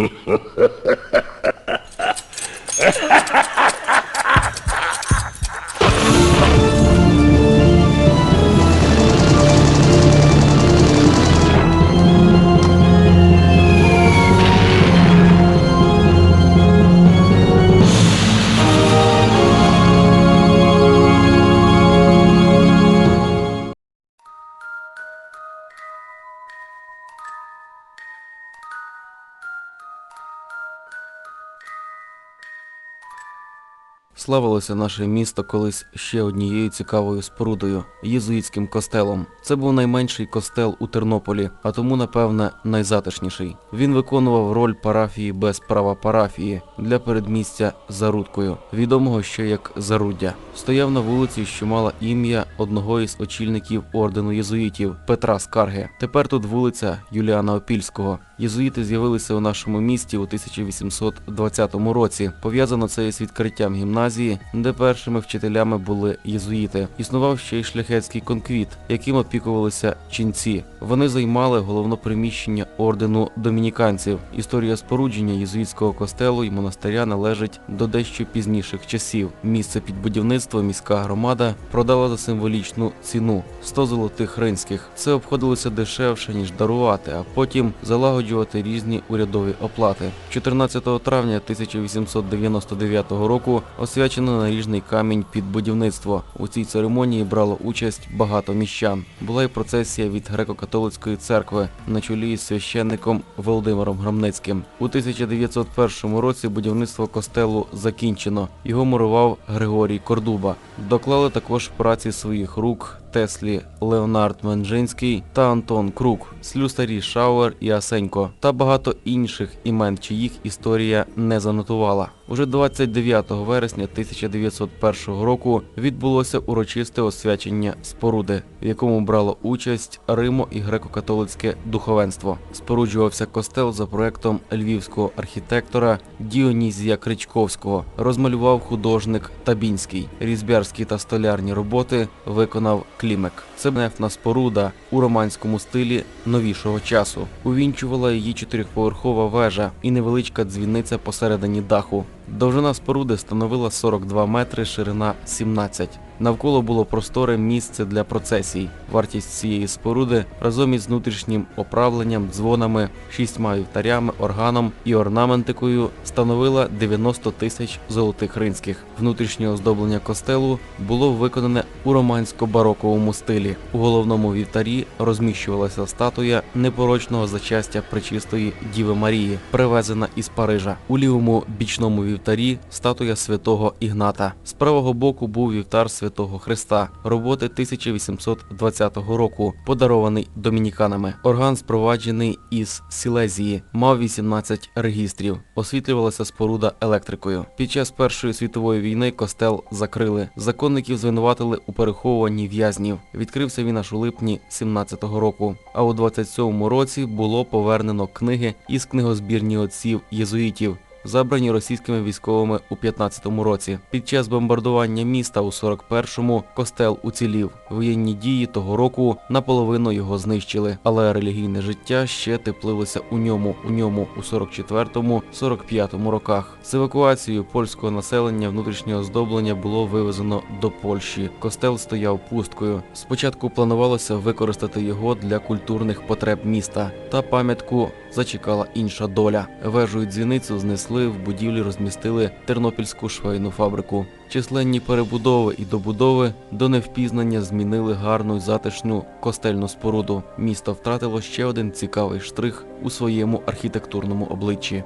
Ха-ха-ха. Славилося наше місто колись ще однією цікавою спорудою єзуїтським костелом. Це був найменший костел у Тернополі, а тому, напевне, найзатишніший. Він виконував роль парафії без права парафії для передмістя Зарудкою, відомого ще як Заруддя. Стояв на вулиці, що мала ім'я одного із очільників ордену єзуїтів Петра Скарги. Тепер тут вулиця Юліана Опільського. Єзуїти з'явилися у нашому місті у 1820 році. Пов'язано це із відкриттям гімназії, де першими вчителями були єзуїти. Існував ще й шляхетський конквіт, яким опікувалися ченці. Вони займали головне приміщення ордену домініканців. Історія спорудження єзуїтського костелу і монастиря належить до дещо пізніших часів. Місце під будівництво міська громада продала за символічну ціну 100 золотих ринських. Це обходилося дешевше ніж дарувати, а потім залагоджувати різні урядові оплати. 14 травня 1899 року освячено наріжний камінь під будівництво. У цій церемонії брало участь багато міщан. Була й процесія від греко-католицької церкви на чолі із священником Володимиром Громницьким. У 1901 році будівництво костелу закінчено. Його мурував Григорій Кордуба. Доклали також праці своїх рук Теслі Леонард Менжинський та Антон Крук, слюсарі Шауер і Асенько та багато інших імен, чиїх історія не занотувала. Уже 29 вересня 1901 року відбулося урочисте освячення споруди, в якому брало участь Римо і греко-католицьке духовенство. Споруджувався костел за проектом львівського архітектора Діонізія Кричковського. Розмалював художник Табінський. Різбярські та столярні роботи виконав Клімек. Це нефна споруда у романському стилі новішого часу. Увінчувала її чотирьохповерхова вежа і невеличка дзвіниця посередині даху. Довжина споруди становила 42 метри, ширина 17. Навколо було просторе місце для процесій. Вартість цієї споруди разом із внутрішнім оправленням, дзвонами, шістьма вівтарями, органом і орнаментикою становила 90 тисяч золотих ринських. Внутрішнє оздоблення костелу було виконане у романсько-бароковому стилі. У головному вівтарі розміщувалася статуя непорочного зачастя пречистої Діви Марії, привезена із Парижа. У лівому бічному вівтарі статуя святого Ігната. З правого боку був вівтар святого Христа, роботи 1820 року, подарований домініканами. Орган спроваджений із Сілезії, мав 18 регістрів. Освітлювалася споруда електрикою. Під час Першої світової війни костел закрили. Законників звинуватили у переховуванні в'язнів. Відкрився він аж у липні 17-го року. А у 27-му році було повернено книги із книгозбірні отців єзуїтів. Забрані російськими військовими у 15-му році. Під час бомбардування міста у 41-му костел уцілів. Воєнні дії того року наполовину його знищили, але релігійне життя ще теплилося у ньому. У ньому у 44-му, 45-му роках. З евакуацією польського населення внутрішнє оздоблення було вивезено до Польщі. Костел стояв пусткою. Спочатку планувалося використати його для культурних потреб міста, та пам'ятку зачекала інша доля. Вежу і дзвіницю знесли в будівлі, розмістили тернопільську швейну фабрику. Численні перебудови і добудови до невпізнання змінили гарну й затишну костельну споруду. Місто втратило ще один цікавий штрих у своєму архітектурному обличчі.